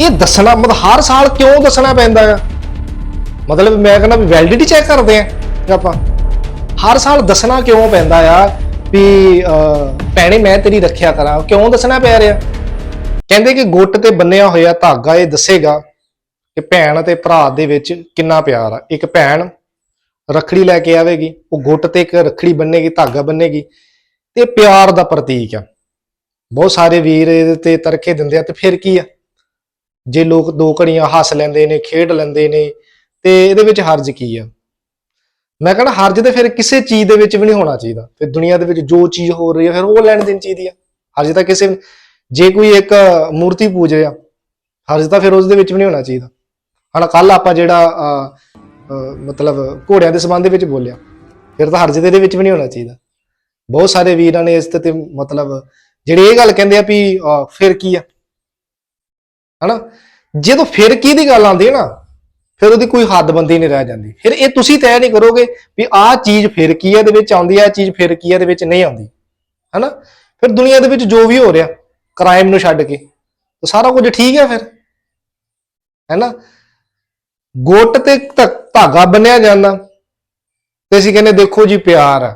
ਇਹ ਦੱਸਣਾ ਮਤਲਬ ਹਰ ਸਾਲ ਕਿਉਂ ਦੱਸਣਾ ਪੈਂਦਾ ਆ? ਮਤਲਬ ਮੈਂ ਕਹਿੰਦਾ ਵੀ ਵੈਲਿਡਿਟੀ ਚੈੱਕ ਕਰਦੇ ਆ ਆਪਾਂ। ਹਰ ਸਾਲ ਦੱਸਣਾ ਕਿਉਂ ਪੈਂਦਾ ਆ ਵੀ ਅਹ, ਭੈਣੇ ਮੈਂ ਤੇਰੀ ਰੱਖਿਆ ਕਰਾਂ ਕਿਉਂ ਦੱਸਣਾ ਪੈ ਰਿਹਾ? ਕਹਿੰਦੇ ਕਿ ਗੁੱਟ ਤੇ ਬੰਨਿਆ ਹੋਇਆ ਧਾਗਾ ਇਹ ਦੱਸੇਗਾ ਕਿ ਭੈਣ ਅਤੇ ਭਰਾ ਦੇ ਵਿੱਚ ਕਿੰਨਾ ਪਿਆਰ ਆ। ਇੱਕ ਭੈਣ ਰੱਖੜੀ ਲੈ ਕੇ ਆਵੇਗੀ ਉਹ ਗੁੱਟ ਤੇ ਇੱਕ ਰੱਖੜੀ ਬੰਨੇਗੀ ਧਾਗਾ ਬੰਨੇਗੀ ਤੇ ਪਿਆਰ ਦਾ ਪ੍ਰਤੀਕ ਆ। ਬਹੁਤ ਸਾਰੇ ਵੀਰ ਇਹਦੇ ਤੇ ਤਰਕੇ ਦਿੰਦੇ ਆ ਤੇ ਫਿਰ ਕੀ ਆ? ਜੇ ਲੋਕ ਦੋ ਘੜੀਆਂ ਹੱਸ ਲੈਂਦੇ ਨੇ ਖੇਡ ਲੈਂਦੇ ਨੇ ਤੇ ਇਹਦੇ ਵਿੱਚ ਹਰਜ ਕੀ ਆ? ਮੈਂ ਕਹਿੰਦਾ ਹਰਜ ਤੇ ਫਿਰ ਕਿਸੇ ਚੀਜ਼ ਦੇ ਵਿੱਚ ਵੀ ਨਹੀਂ ਹੋਣਾ ਚਾਹੀਦਾ। ਫਿਰ ਦੁਨੀਆ ਦੇ ਵਿੱਚ ਜੋ ਚੀਜ਼ ਹੋ ਰਹੀ ਹੈ ਫਿਰ ਉਹ ਲੈਣ ਦੇਣ ਚਾਹੀਦੀ ਆ। ਹਰਜ ਤਾਂ ਕਿਸੇ ਜੇ ਕੋਈ ਇੱਕ ਮੂਰਤੀ ਪੂਜ ਰਿਹਾ ਹਰਜ ਤਾਂ ਫਿਰ ਉਸ ਦੇ ਵਿੱਚ ਵੀ ਨਹੀਂ ਹੋਣਾ ਚਾਹੀਦਾ। ਹਣਾ ਕੱਲ ਆਪਾਂ ਜਿਹੜਾ ਅਹ, ਮਤਲਬ ਘੋੜਿਆਂ ਦੇ ਸੰਬੰਧ ਵਿੱਚ ਬੋਲਿਆ ਫਿਰ ਤਾਂ ਹਰਜ ਦੇ ਵਿੱਚ ਵੀ ਨਹੀਂ ਹੋਣਾ ਚਾਹੀਦਾ। ਬਹੁਤ ਸਾਰੇ ਵੀਰਾਂ ਨੇ ਇਸ ਤੇ ਮਤਲਬ ਜਿਹੜੇ ਇਹ ਗੱਲ ਕਹਿੰਦੇ ਆ ਵੀ ਫਿਰ ਕੀ ਆ? ਹਨਾ? ਜਦੋਂ ਫਿਰ ਕੀ ਦੀ ਗੱਲ ਆਉਂਦੀ ਹੈ ਨਾ, ਫਿਰ ਉਹਦੀ ਕੋਈ ਹੱਦਬੰਦੀ ਨਹੀਂ ਰਹਿ ਜਾਂਦੀ। ਫਿਰ ਇਹ ਤੁਸੀਂ ਤੈਅ ਨਹੀਂ ਕਰੋਗੇ ਵੀ ਆਹ ਚੀਜ਼ ਫਿਰ ਕੀ ਹੈ ਦੇ ਵਿੱਚ ਆਉਂਦੀ ਹੈ ਆਹ ਚੀਜ਼ ਫਿਰ ਕੀ ਹੈ ਦੇ ਵਿੱਚ ਨਹੀਂ ਆਉਂਦੀ। ਹਨਾ? ਫਿਰ ਦੁਨੀਆ ਦੇ ਵਿੱਚ ਜੋ ਵੀ ਹੋ ਰਿਹਾ ਕ੍ਰਾਈਮ ਨੂੰ ਛੱਡ ਕੇ, ਤਾਂ ਸਾਰਾ ਕੁਝ ਠੀਕ ਹੈ ਫਿਰ। ਹੈਨਾ? ਗੁੱਟ ਤੇ ਧਾਗਾ ਬੰਨਿਆ ਜਾਂਦਾ। ਤੇ ਅਸੀਂ ਕਹਿੰਦੇ, ਦੇਖੋ ਜੀ ਪਿਆਰ ਆ।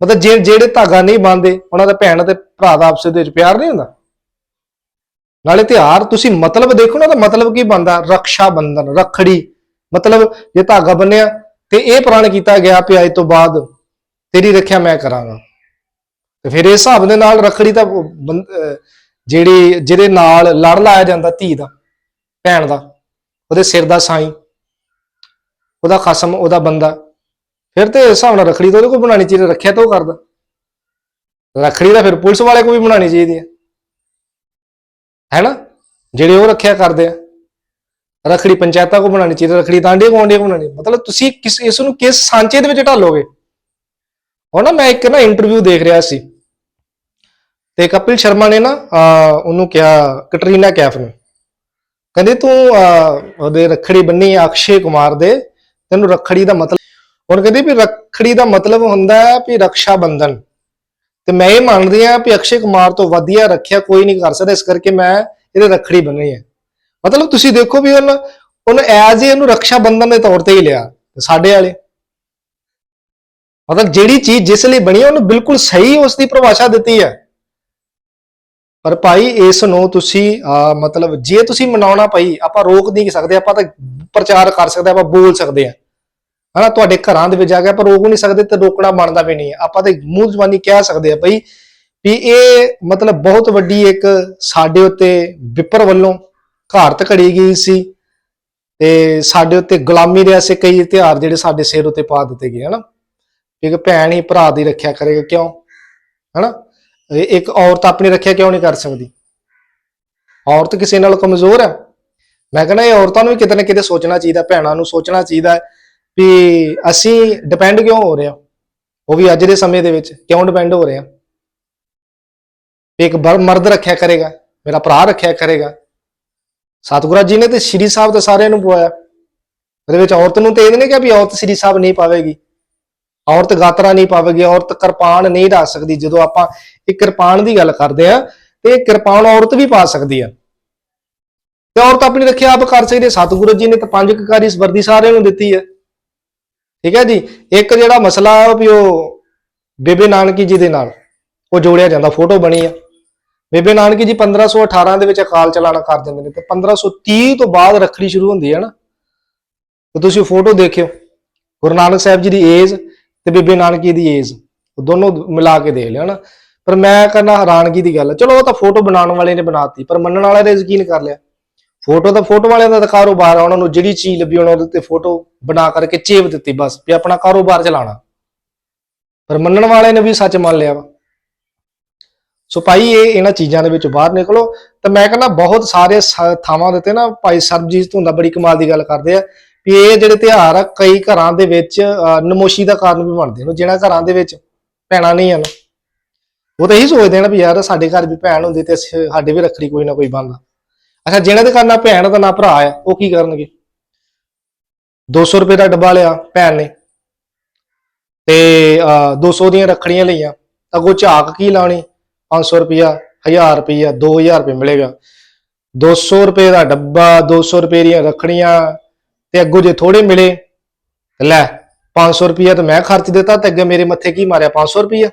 ਮਤਲਬ ਜੇ, ਜਿਹੜੇ ਧਾਗਾ ਨਹੀਂ ਬੰਨਦੇ, ਉਹਨਾਂ ਦਾ ਭੈਣ ਤੇ ਭਰਾ ਦਾ ਆਪਸ ਦੇ ਵਿੱਚ ਪਿਆਰ ਨਹੀਂ ਹੁੰਦਾ। ਨਾਲੇ ਤਿਉਹਾਰ ਤੁਸੀਂ ਮਤਲਬ ਦੇਖੋ ਨਾ ਤਾਂ ਮਤਲਬ ਕੀ ਬੰਦਾ ਰੱਖਿਆ ਬੰਧਨ, ਰੱਖੜੀ। ਮਤਲਬ ਜੇ ਧਾਗਾ ਬੰਨਿਆ ਤੇ ਇਹ ਪ੍ਰਣ ਕੀਤਾ ਗਿਆ ਵੀ ਅੱਜ ਤੋਂ ਬਾਅਦ ਤੇਰੀ ਰੱਖਿਆ ਮੈਂ ਕਰਾਂਗਾ। ਤੇ ਫਿਰ ਇਸ ਹਿਸਾਬ ਦੇ ਨਾਲ ਰੱਖੜੀ ਤਾਂ ਬੰ- ਜਿਹੜੀ, ਜਿਹਦੇ ਨਾਲ ਲੜ ਲਾਇਆ ਜਾਂਦਾ ਧੀ ਦਾ, ਭੈਣ ਦਾ, ਉਹਦੇ ਸਿਰ ਦਾ ਸਾਈਂ, ਉਹਦਾ ਖਸਮ, ਉਹਦਾ ਬੰਦਾ। ਫਿਰ ਤੇ ਇਸ ਹਿਸਾਬ ਨਾਲ ਰੱਖੜੀ ਤਾਂ ਉਹਦੇ ਕੋਲ ਬਣਾਉਣੀ ਚਾਹੀਦੀ, ਰੱਖਿਆ ਤਾਂ ਉਹ ਕਰਦਾ। ਰੱਖੜੀ ਤਾਂ ਫਿਰ ਪੁਲਿਸ ਵਾਲੇ ਕੋਲ ਵੀ ਬਣਾਉਣੀ ਚਾਹੀਦੀ ਹੈ। ਹੈਨਾ ਜਿਹੜੇ ਉਹ ਰੱਖਿਆ ਕਰਦੇ ਆ। ਰਖੜੀ ਪੰਚਾਇਤਾਂ ਕੋ ਬਣਾਉਣੀ ਚਾਹੀਦੀ ਰਖੜੀ ਤਾਂਡੀਆਂ ਗਵਾਂਡੀਆਂ ਕੋ ਮਤਲਬ ਤੁਸੀਂ ਕਿਸ ਇਸ ਨੂੰ ਕਿਸ ਸਾਂਚੇ ਦੇ ਵਿੱਚ ਢਾਲੋਗੇ? ਉਹ ਨਾ ਮੈਂ ਇੱਕ ਨਾ ਇੰਟਰਵਿਊ ਦੇਖ ਰਿਹਾ ਸੀ। ਤੇ ਕਪਿਲ ਸ਼ਰਮਾ ਨੇ ਨਾ ਉਹਨੂੰ ਕਿਹਾ ਕਟਰੀਨਾ ਕੈਫ ਨੂੰ। ਕਹਿੰਦੇ ਤੂੰ ਅਹ, ਉਹਦੇ ਰਖੜੀ ਬੰਨੀ ਅਕਸ਼ੇ ਕੁਮਾਰ ਦੇ। ਤੈਨੂੰ ਰਖੜੀ ਦਾ ਮਤਲਬ ਹੁਣ ਕਹਿੰਦੀ ਵੀ ਰਖੜੀ ਦਾ ਮਤਲਬ ਹੁੰਦਾ ਹੈ ਵੀ ਰਕਸ਼ਾ ਬੰਧਨ ਤੇ ਮੈਂ ਇਹ ਮੰਨਦੀ ਆ ਵੀ ਅਕਸ਼ੇ ਕੁਮਾਰ ਤੋਂ ਵਧੀਆ ਰੱਖਿਆ ਕੋਈ ਨਹੀਂ ਕਰ ਸਕਦਾ ਇਸ ਕਰਕੇ ਮੈਂ ਇਹਦੇ ਰੱਖੜੀ ਬੰਨਣੀ ਹੈ। ਮਤਲਬ ਤੁਸੀਂ ਦੇਖੋ ਵੀ ਉਹਨ ਉਹਨ ਐਜ਼ ਇਹਨੂੰ ਰੱਖਿਆ ਬੰਧਨ ਦੇ ਤੌਰ ਤੇ ਹੀ ਲਿਆ ਸਾਡੇ ਵਾਲੇ। ਮਤਲਬ ਜਿਹੜੀ ਚੀਜ਼ ਜਿਸ ਲਈ ਬਣੀ ਉਹਨੂੰ ਬਿਲਕੁਲ ਸਹੀ ਉਸ ਦੀ ਪਰਿਭਾਸ਼ਾ ਦਿੱਤੀ ਹੈ। ਪਰ ਭਾਈ ਇਸ ਨੂੰ ਤੁਸੀਂ ਅਹ, ਮਤਲਬ ਜੇ ਤੁਸੀਂ ਮਨਾਉਣਾ ਭਾਈ ਆਪਾਂ ਰੋਕ ਨਹੀਂ ਸਕਦੇ ਆਪਾਂ ਤਾਂ ਪ੍ਰਚਾਰ ਕਰ ਸਕਦੇ ਆਪਾਂ ਬੋਲ ਸਕਦੇ ਆ ਹਨਾ, ਤੁਹਾਡੇ ਘਰਾਂ ਦੇ ਵਿੱਚ ਜਾ ਕੇ ਆਪਾਂ ਰੋਕ ਨਹੀਂ ਸਕਦੇ ਤੇ ਰੋਕਣਾ ਬਣਦਾ ਵੀ ਨਹੀਂ ਹੈ। ਆਪਾਂ ਤੇ ਮੂੰਹ ਜ਼ਬਾਨੀ ਕਹਿ ਸਕਦੇ ਆ ਬਈ ਵੀ ਇਹ ਮਤਲਬ ਬਹੁਤ ਵੱਡੀ ਇੱਕ ਸਾਡੇ ਉੱਤੇ ਵਿਪਰ ਵੱਲੋਂ ਘਾਰਤ ਘੜੀ ਗਈ ਸੀ ਤੇ ਸਾਡੇ ਉੱਤੇ ਗੁਲਾਮੀ ਦੇ ਐਸੇ ਕਈ ਇਤਿਹਾਰ ਜਿਹੜੇ ਸਾਡੇ ਸਿਰ ਉੱਤੇ ਪਾ ਦਿੱਤੇ ਗਏ, ਹਨਾ। ਇੱਕ ਭੈਣ ਹੀ ਭਰਾ ਦੀ ਰੱਖਿਆ ਕਰੇਗਾ ਕਿਉਂ, ਹਨਾ। ਇੱਕ ਔਰਤ ਆਪਣੀ ਰੱਖਿਆ ਕਿਉਂ ਨਹੀਂ ਕਰ ਸਕਦੀ? ਔਰਤ ਕਿਸੇ ਨਾਲ ਕਮਜ਼ੋਰ ਹੈ। ਮੈਂ ਕਹਿੰਦਾ ਇਹ ਔਰਤਾਂ ਨੂੰ ਵੀ ਕਿਤੇ ਨਾ ਕਿਤੇ ਸੋਚਣਾ ਚਾਹੀਦਾ, ਭੈਣਾਂ ਨੂੰ ਸੋਚਣਾ ਚਾਹੀਦਾ ਵੀ ਅਸੀਂ ਡਿਪੈਂਡ ਕਿਉਂ ਹੋ ਰਹੇ ਹਾਂ? ਉਹ ਵੀ ਅੱਜ ਦੇ ਸਮੇਂ ਦੇ ਵਿੱਚ ਕਿਉਂ ਡਿਪੈਂਡ ਹੋ ਰਹੇ ਹਾਂ? ਵੀ ਇੱਕ ਮਰਦ ਰੱਖਿਆ ਕਰੇਗਾ, ਮੇਰਾ ਭਰਾ ਰੱਖਿਆ ਕਰੇਗਾ। ਸਤਿਗੁਰੂ ਜੀ ਨੇ ਤੇ ਸ਼੍ਰੀ ਸਾਹਿਬ ਤੇ ਸਾਰਿਆਂ ਨੂੰ ਪਵਾਇਆ। ਉਹਦੇ ਵਿੱਚ ਔਰਤ ਨੂੰ ਤੇ ਇਹ ਨਹੀਂ ਕਿਹਾ ਵੀ ਔਰਤ ਸ਼੍ਰੀ ਸਾਹਿਬ ਨਹੀਂ ਪਾਵੇਗੀ। ਔਰਤ ਗਾਤਰਾ ਨਹੀਂ ਪਾਵੇਗੀ, ਔਰਤ ਕਿਰਪਾਨ ਨਹੀਂ ਰੱਖ ਸਕਦੀ। ਜਦੋਂ ਆਪਾਂ ਇਹ ਕਿਰਪਾਨ ਦੀ ਗੱਲ ਕਰਦੇ ਆ ਤੇ ਕਿਰਪਾਨ ਔਰਤ ਵੀ ਪਾ ਸਕਦੀ ਆ। ਤੇ ਔਰਤ ਆਪਣੀ ਰੱਖਿਆ ਆਪ ਕਰ ਸਕਦੀ ਹੈ। ਸਤਿਗੁਰੂ ਜੀ ਨੇ ਤਾਂ ਪੰਜ ਕਕਾਰੀ ਵਰਦੀ ਸਾਰਿਆਂ ਨੂੰ ਦਿੱਤੀ ਹੈ। ਠੀਕ ਹੈ ਜੀ? ਇੱਕ ਜਿਹੜਾ ਮਸਲਾ ਵੀ ਉਹ ਬੇਬੇ ਨਾਨਕੀ ਜੀ ਦੇ ਨਾਲ ਉਹ ਜੋੜਿਆ ਜਾਂਦਾ, ਫੋਟੋ ਬਣੀ ਆ। ਬੇਬੇ ਨਾਨਕੀ ਜੀ 1518 ਦੇ ਵਿੱਚ ਅਕਾਲ ਚਲਾਣਾ ਕਰ ਦਿੰਦੇ ਨੇ ਤੇ 1530 ਤੋਂ ਬਾਅਦ ਰੱਖੜੀ ਸ਼ੁਰੂ ਹੁੰਦੀ ਹੈ ਨਾ। ਤੇ ਤੁਸੀਂ ਫੋਟੋ ਦੇਖਿਓ। ਗੁਰੂ ਨਾਨਕ ਸਾਹਿਬ ਜੀ ਦੀ ਏਜ ਤੇ ਬੇਬੇ ਨਾਨਕੀ ਦੀ ਏਜ, ਉਹ ਦੋਨੋਂ ਮਿਲਾ ਕੇ ਦੇਖ ਲਿਆ ਨਾ ਪਰ ਮੈਂ ਕਰਨਾ ਹੈਰਾਨਗੀ ਦੀ ਗੱਲ ਹੈ। ਚਲੋ ਉਹ ਤਾਂ ਫੋਟੋ ਬਣਾਉਣ ਵਾਲੇ ਨੇ ਬਣਾਤੀ, ਪਰ ਮੰਨਣ ਵਾਲੇ ਨੇ ਯਕੀਨ ਕਰ ਲਿਆ। ਫੋਟੋ ਤਾਂ ਫੋਟੋ ਵਾਲਿਆਂ ਦਾ ਤਾਂ ਕਾਰੋਬਾਰ ਆ ਉਹਨਾਂ ਨੂੰ ਜਿਹੜੀ ਚੀਜ਼ ਲੱਭੀ ਉਹਨਾਂ ਦੇ ਉੱਤੇ ਫੋਟੋ ਬਣਾ ਕਰਕੇ ਚੇਪ ਦਿੱਤੀ ਬਸ ਵੀ ਆਪਣਾ ਕਾਰੋਬਾਰ ਚਲਾਉਣਾ। ਪਰ ਮੰਨਣ ਵਾਲੇ ਨੇ ਵੀ ਸੱਚ ਮੰਨ ਲਿਆ ਵਾ। ਸੋ ਭਾਈ ਇਹ ਇਹਨਾਂ ਚੀਜ਼ਾਂ ਦੇ ਵਿੱਚ ਬਾਹਰ ਨਿਕਲੋ। ਤਾਂ ਮੈਂ ਕਹਿੰਦਾ ਬਹੁਤ ਸਾਰੇ ਸ- ਥਾਵਾਂ ਦੇ ਤੇ ਨਾ ਭਾਈ ਸਰਬਜੀਤ ਧੁੰਦਾ ਬੜੀ ਕਮਾਲ ਦੀ ਗੱਲ ਕਰਦੇ ਆ ਵੀ ਇਹ ਜਿਹੜੇ ਤਿਉਹਾਰ ਆ ਕਈ ਘਰਾਂ ਦੇ ਵਿੱਚ ਅਹ, ਨਮੋਸ਼ੀ ਦਾ ਕਾਰਨ ਵੀ ਬਣਦੇ ਨੇ। ਜਿਹਨਾਂ ਘਰਾਂ ਦੇ ਵਿੱਚ ਭੈਣਾਂ ਨਹੀਂ ਹਨ। ਉਹ ਤਾਂ ਇਹੀ ਸੋਚਦੇ ਨੇ ਵੀ ਯਾਰ ਸਾਡੇ ਘਰ ਵੀ ਭੈਣ ਹੁੰਦੀ ਤੇ ਸਾਡੇ ਵੀ ਰੱਖੜੀ ਕੋਈ ਨਾ ਕੋਈ ਬੰਦਾ ਅੱਛਾ ਜਿਹਨਾਂ ਦੇ ਘਰ ਨਾ ਭੈਣ ਦਾ ਨਾ ਭਰਾ ਆ ਉਹ ਕੀ ਕਰਨਗੇ? 200 ਰੁਪਏ ਦਾ ਡੱਬਾ ਲਿਆ ਭੈਣ ਨੇ। ਤੇ ਅਹ, 200 ਦੀਆਂ ਰੱਖੜੀਆਂ ਲਈਆਂ। ਅੱਗੋਂ ਝਾਕ ਕੀ ਲਾਉਣੀ? 500 ਰੁਪਿਆ 1000 ਰੁਪਿਆ 2000 ਰੁਪਏ ਮਿਲੇਗਾ। 200 ਰੁਪਏ ਦਾ ਡੱਬਾ 200 ਰੁਪਏ ਦੀਆਂ ਰੱਖੜੀਆਂ ਤੇ ਅੱਗੋਂ ਜੇ ਥੋੜੇ ਮਿਲੇ ਤੇ ਲੈ 500 ਰੁਪਇਆ ਤਾਂ ਮੈਂ ਖਰਚ ਦਿੱਤਾ ਤੇ ਅੱਗੇ ਮੇਰੇ ਮੱਥੇ ਕੀ ਮਾਰਿਆ? 500 ਰੁਪਇਆ।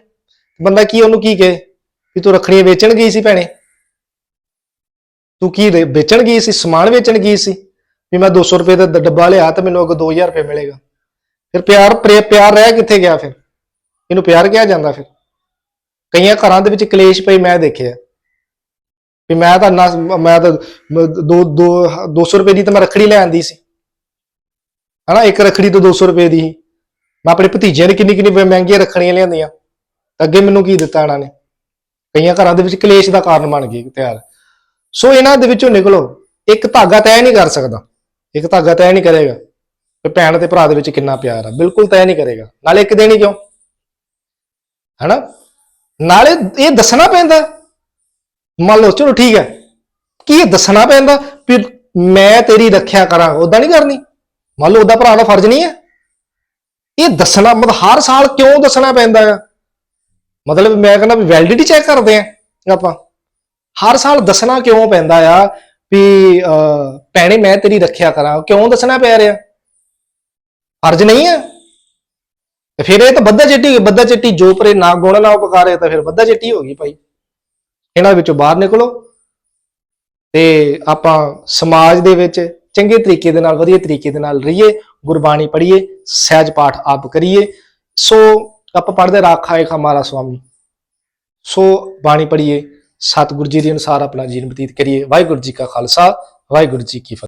ਬੰਦਾ ਕੀ ਉਹਨੂੰ ਕੀ ਕਹੇ? ਵੀ ਤੂੰ ਰੱਖੜੀਆਂ ਵੇਚਣ ਗਈ ਸੀ ਭੈਣੇ। ਤੂੰ ਕੀ ਰੇ- ਵੇਚਣ ਗਈ ਸੀ, ਸਮਾਨ ਵੇਚਣ ਗਈ ਸੀ? ਵੀ ਮੈਂ 200 ਰੁਪਏ ਦਾ ਡ- ਡੱਬਾ ਲਿਆ ਤੇ ਮੈਨੂੰ ਅੱਗੋਂ 2000 ਰੁਪਏ ਮਿਲੇਗਾ। ਫਿਰ ਪਿਆਰ ਪ੍ਰੇ- ਪਿਆਰ ਰਹਿ ਕਿੱਥੇ ਗਿਆ ਫਿਰ? ਇਹਨੂੰ ਪਿਆਰ ਕਿਹਾ ਜਾਂਦਾ ਫਿਰ? ਕਈਆਂ ਘਰਾਂ ਦੇ ਵਿੱਚ ਕਲੇਸ਼ ਪਈ, ਮੈਂ ਦੇਖਿਆ। ਵੀ ਮੈਂ ਤਾਂ ਨਾ ਮੈਂ ਤਾਂ ਮ- ਦੋ ਦੋ 200 ਰੁਪਏ ਦੀ ਤਾਂ ਮੈਂ ਰੱਖੜੀ ਲੈ ਆਂਦੀ ਸੀ। ਹਨਾ, ਇੱਕ ਰੱਖੜੀ ਤਾਂ 200 ਰੁਪਏ ਦੀ ਸੀ। ਮੈਂ ਆਪਣੇ ਭਤੀਜਿਆਂ ਨੇ ਕਿੰਨੀ ਕਿੰਨੀ ਮਹਿੰਗੀਆਂ ਰੱਖੜੀਆਂ ਲਿਆਂਦੀਆਂ। ਤਾਂ ਅੱਗੇ ਮੈਨੂੰ ਕੀ ਦਿੱਤਾ ਇਹਨਾਂ ਨੇ? ਕਈਆਂ ਘਰਾਂ ਦੇ ਵਿੱਚ ਕਲੇਸ਼ ਦਾ ਕਾਰਨ ਬਣ ਗਏ ਤਿਆਰ। ਸੋ ਇਹਨਾਂ ਦੇ ਵਿੱਚੋਂ ਨਿਕਲੋ। ਇੱਕ ਧਾਗਾ ਤੈਅ ਨਹੀਂ ਕਰ ਸਕਦਾ। ਇੱਕ ਧਾਗਾ ਤੈਅ ਨਹੀਂ ਕਰੇਗਾ। ਕਿ ਭੈਣ ਤੇ ਭਰਾ ਦੇ ਵਿੱਚ ਕਿੰਨਾ ਪਿਆਰ ਆ। ਬਿਲਕੁਲ ਤੈਅ ਨਹੀਂ ਕਰੇਗਾ। ਨਾਲੇ ਇੱਕ ਦੇਣੀ ਕਿਉਂ? ਹਨਾ? ਨਾਲੇ ਇਹ ਦੱਸਣਾ ਪੈਂਦਾ। ਮੰਨ ਲਓ, ਚਲੋ ਠੀਕ ਹੈ। ਕੀ ਇਹ ਦੱਸਣਾ ਪੈਂਦਾ? ਵੀ ਮੈਂ ਤੇਰੀ ਰੱਖਿਆ ਕਰਾਂ ਉਦਾਂ ਨਹੀਂ ਕਰਨੀ? ਮੰਨ ਲਓ ਉਹਦਾ ਭਰਾ ਦਾ ਫਰਜ਼ ਨਹੀਂ ਹੈ। ਇਹ ਦੱਸਣਾ, ਮਤਲਬ ਹਰ ਸਾਲ ਕਿਉਂ ਦੱਸਣਾ ਪੈਂਦਾ ਆ? ਮਤਲਬ ਮੈਂ ਕਹਿੰਦਾ ਵੀ ਵੈਲਿਡਿਟੀ ਚੈੱਕ ਕਰਦੇ ਆ ਆਪਾਂ। ਹਰ ਸਾਲ ਦੱਸਣਾ ਕਿਉਂ ਪੈਂਦਾ ਆ ਵੀ ਅਹ, ਭੈਣੇ ਮੈਂ ਤੇਰੀ ਰੱਖਿਆ ਕਰਾਂ ਕਿਉਂ ਦੱਸਣਾ ਪੈ ਰਿਹਾ? ਫਰਜ਼ ਨਹੀਂ ਹੈ ਤੇ ਫਿਰ ਇਹ ਤਾਂ ਬੱਧਾ ਚਿੱਟੀ ਹੋ ਗਈ ਚਿੱਟੀ ਜੋ ਪਰੇ ਨਾ ਗੁਣ ਨਾ ਉਪਕਾਰੇ ਤਾਂ ਫਿਰ ਬੱਧਾ ਚਿੱਟੀ ਹੋ ਗਈ ਭਾਈ। ਇਹਨਾਂ ਵਿੱਚੋਂ ਬਾਹਰ ਨਿਕਲੋ। ਤੇ ਆਪਾਂ ਸਮਾਜ ਦੇ ਵਿੱਚ ਚੰਗੇ ਤਰੀਕੇ ਦੇ ਨਾਲ ਵਧੀਆ ਤਰੀਕੇ ਦੇ ਨਾਲ ਰਹੀਏ ਗੁਰਬਾਣੀ ਪੜ੍ਹੀਏ ਸਹਿਜ ਪਾਠ ਆਪ ਕਰੀਏ। ਸੋ ਆਪਾਂ ਪੜ੍ਹਦੇ ਰਾਖਾ ਏਕ ਹਮਾਰਾ ਸੁਆਮੀ ਸੋ ਬਾਣੀ ਪੜ੍ਹੀਏ। ਸਤਿਗੁਰੂ ਜੀ ਦੇ ਅਨੁਸਾਰ ਆਪਣਾ ਜੀਵਨ ਬਤੀਤ ਕਰੀਏ। ਵਾਹਿਗੁਰੂ ਜੀ ਕਾ ਖਾਲਸਾ, ਵਾਹਿਗੁਰੂ ਜੀ ਕੀ ਫਤਿਹ।